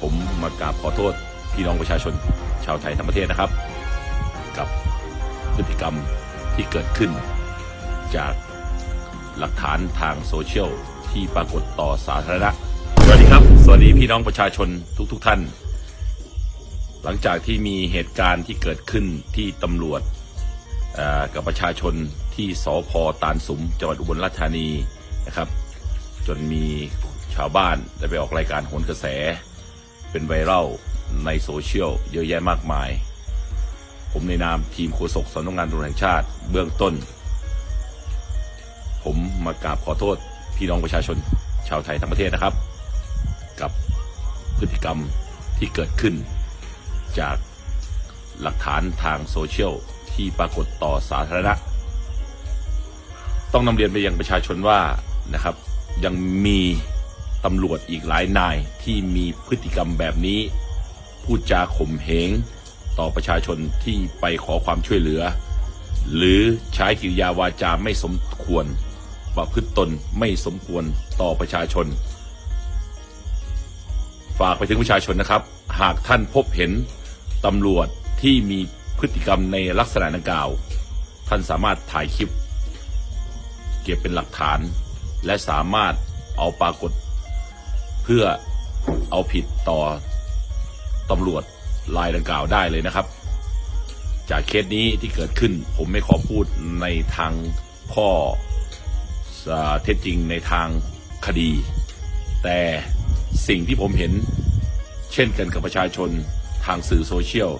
ผมมากราบขอโทษพี่น้องประชาชนชาวไทยทั้งประเทศนะครับ กับพฤติกรรมที่เกิดขึ้น จากหลักฐานทางโซเชียลที่ปรากฏต่อสาธารณะสวัสดีครับ สวัสดีพี่น้องประชาชนทุกๆทท่าน หลังจากที่มีเหตุการณ์ที่เกิดขึ้นที่ตำรวจกับประชาชนที่สพตาลสุมจังหวัดอุบลราชธานีนะครับ จนมีชาวบ้านได้ไปออกรายการโหนกระแส เป็นไวรัลในโซเชียลเยอะแยะมากมาย ผมในนามทีมโฆษกสำนักงานตำรวจแห่งชาติเบื้องต้น ผมมากราบขอโทษพี่น้องประชาชนชาวไทยทั้งประเทศนะครับ กับพฤติกรรมที่เกิดขึ้น จากหลักฐานทางโซเชียลที่ปรากฏต่อสาธารณะ ต้องนำเรียนไปยังประชาชนว่านะครับยังมี ตำรวจอีกหลายนายที่มีพฤติกรรมแบบนี้ พูดจาข่มเหงต่อประชาชนที่ไปขอความช่วยเหลือ หรือใช้กิริยาวาจาไม่สมควร ประพฤติตนไม่สมควรต่อประชาชน ฝากไปถึงประชาชนนะครับ หากท่านพบเห็นตำรวจที่มีพฤติกรรมในลักษณะดังกล่าว ท่านสามารถถ่ายคลิป เก็บเป็นหลักฐาน และสามารถเอาปรากฏ พื่อเอาผิดต่อตำรวจรายดังกล่าวได้เลยนะครับ จากเคสนี้ที่เกิดขึ้นผมไม่ขอพูดในทางข้อเอ่อเท็จจริงในทางคดี แต่สิ่งที่ผมเห็นเช่นกันกับประชาชนทางสื่อโซเชียล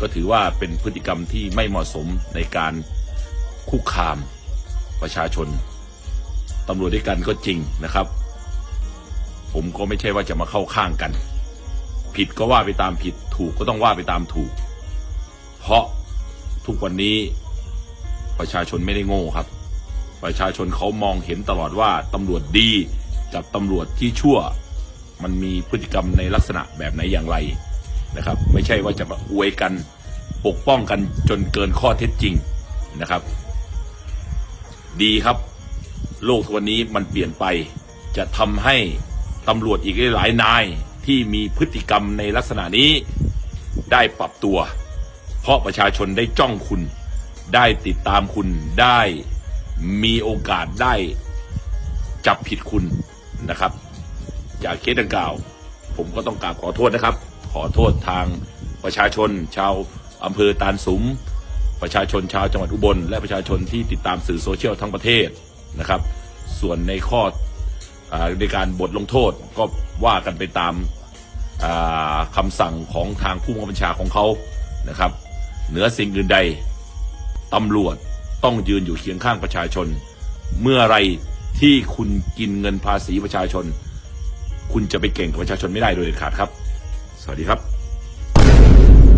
ก็ถือว่าเป็นพฤติกรรมที่ไม่เหมาะสมในการคุกคามประชาชนตำรวจด้วยกันก็จริงนะครับ ผมก็ไม่ใช่ว่าจะมาเข้าข้างกัน ผิดก็ว่าไปตามผิดถูกก็ต้องว่าไปตามถูก เพราะทุกวันนี้ประชาชนไม่ได้โง่ครับ ประชาชนเขามองเห็นตลอดว่าตำรวจดีกับตำรวจที่ชั่ว มันมีพฤติกรรมในลักษณะแบบไหนอย่างไรนะครับ ไม่ใช่ว่าจะมาอวยกันปกป้องกันจนเกินข้อเท็จจริงนะครับ ดีครับ โลกทุกวันนี้มันเปลี่ยนไปจะทำให้ ตำรวจอีกหลายนายที่มีพฤติกรรมในลักษณะนี้ได้ปรับตัว เพราะประชาชนได้จ้องคุณ ได้ติดตามคุณได้มีโอกาสได้จับผิดคุณนะครับ จากเคสดังกล่าว ผมก็ต้องกราบขอโทษนะครับ ขอโทษทางประชาชน ชาวอำเภอตาลสุม ประชาชนชาวจังหวัดอุบล และประชาชนที่ติดตามสื่อโซเชียลทั้งประเทศนะครับ ส่วนในข้อ ในการบทลงโทษก็ว่ากันไปตามาคำสั่งของทางผู้บังคับบัญชาของเขานะครับ เหนือสิ่งอื่นใดตำรวจต้องยืนอยู่เคียงข้างประชาชน เมื่อไรที่คุณกินเงินภาษีประชาชน คุณจะไปเก่งกับประชาชนไม่ได้โดยเด็ดขาดครับ สวัสดีครับ